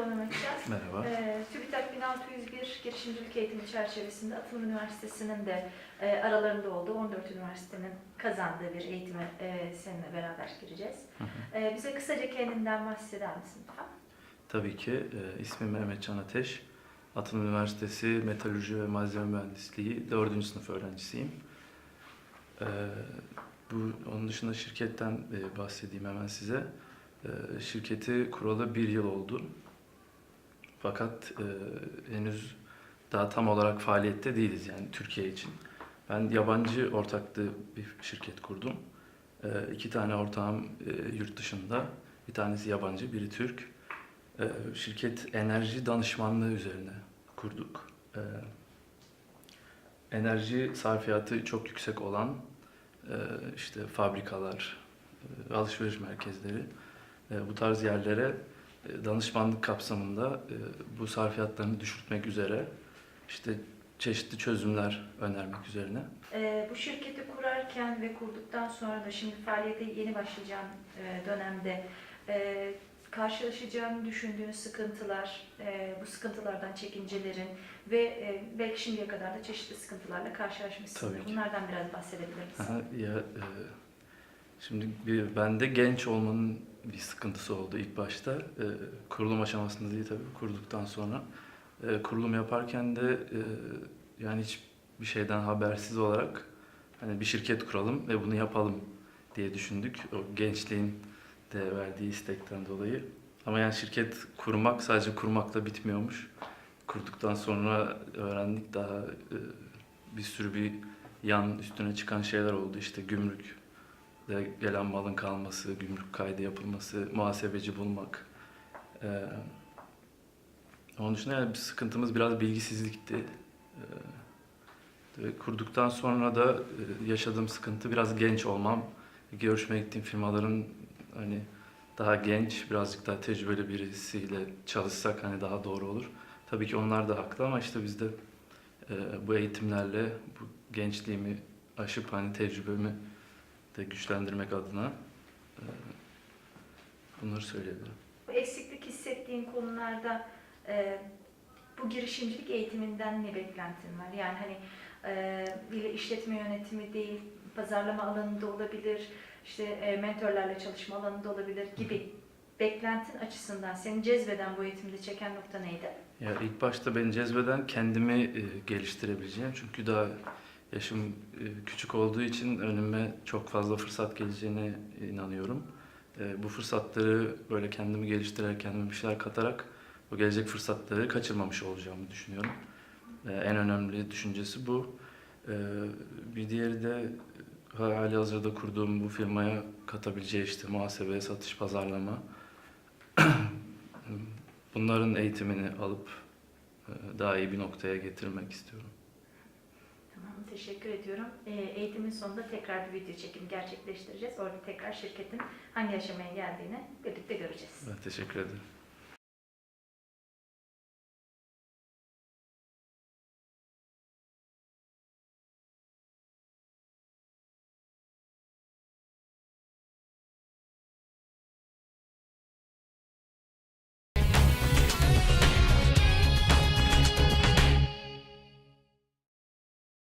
Merhaba Mehmet Can. Merhaba. Ee, TÜBİTAK 1601 girişimcilik eğitimi çerçevesinde Atılım Üniversitesi'nin de e, aralarında olduğu 14 üniversitenin kazandığı bir eğitime e, seninle beraber gireceğiz. Hı hı. E, bize kısaca kendinden bahseder misin lütfen? Tabii ki e, ismim Mehmet Can Ateş. Atılım Üniversitesi Metalürji ve Malzeme Mühendisliği 4. sınıf öğrencisiyim. E, bu onun dışında şirketten e, bahsedeyim hemen size. E, şirketi kuralı bir yıl oldu. Fakat e, henüz daha tam olarak faaliyette değiliz yani Türkiye için. Ben yabancı ortaklı bir şirket kurdum. E, iki tane ortağım e, yurt dışında. Bir tanesi yabancı, biri Türk. Ee, Şirket enerji danışmanlığı üzerine kurduk. Ee, Enerji sarfiyatı çok yüksek olan e, işte fabrikalar, e, alışveriş merkezleri e, bu tarz yerlere e, danışmanlık kapsamında e, bu sarfiyatlarını düşürtmek üzere işte çeşitli çözümler önermek üzerine. E, bu şirketi kurarken ve kurduktan sonra da şimdi faaliyete yeni başlayacağın e, dönemde e, karşılaşacağını düşündüğün sıkıntılar, e, bu sıkıntılardan çekincelerin ve e, belki şimdiye kadar da çeşitli sıkıntılarla ki. Bunlardan biraz bahsedebilir misin? Aha, ya e, şimdi bir bende genç olmanın bir sıkıntısı oldu ilk başta. E, kurulum aşamasında değil tabii kurduktan sonra. E, kurulum yaparken de e, yani hiç bir şeyden habersiz olarak hani bir şirket kuralım ve bunu yapalım diye düşündük. O gençliğin de verdiği istekten dolayı. Ama yani şirket kurmak sadece kurmakla bitmiyormuş. Kurduktan sonra öğrendik daha e, bir sürü bir yan üstüne çıkan şeyler oldu. İşte gümrük gelen malın kalması, gümrük kaydı yapılması, muhasebeci bulmak. Ee, onun dışında yani bir sıkıntımız biraz bilgisizlikti. Ee, kurduktan sonra da e, yaşadığım sıkıntı biraz genç olmam. Görüşmeye gittiğim firmaların hani daha genç, birazcık daha tecrübeli birisiyle çalışsak hani daha doğru olur. Tabii ki onlar da haklı ama işte biz de e, bu eğitimlerle bu gençliğimi aşıp hani tecrübemi de güçlendirmek adına e, bunları söyleyebilirim. Bu eksiklik hissettiğin konularda e, bu girişimcilik eğitiminden ne beklentin var? Yani hani e, bir işletme yönetimi değil, pazarlama alanında olabilir, işte e, mentorlarla çalışma alanında olabilir gibi beklentin açısından seni cezbeden bu eğitimde çeken nokta neydi? Ya ilk başta beni cezbeden kendimi e, geliştirebileceğim. Çünkü daha yaşım e, küçük olduğu için önüme çok fazla fırsat geleceğine inanıyorum. E, bu fırsatları böyle kendimi geliştirerek, kendime bir şeyler katarak o gelecek fırsatları kaçırmamış olacağımı düşünüyorum. E, en önemli düşüncesi bu. Bir diğeri de hali hazırda kurduğum bu firmaya katabileceği işte muhasebe, satış, pazarlama. Bunların eğitimini alıp daha iyi bir noktaya getirmek istiyorum. Teşekkür ediyorum. E, eğitimin sonunda tekrar bir video çekimi gerçekleştireceğiz. Orada tekrar şirketin hangi aşamaya geldiğini birlikte göreceğiz. Ben teşekkür ederim.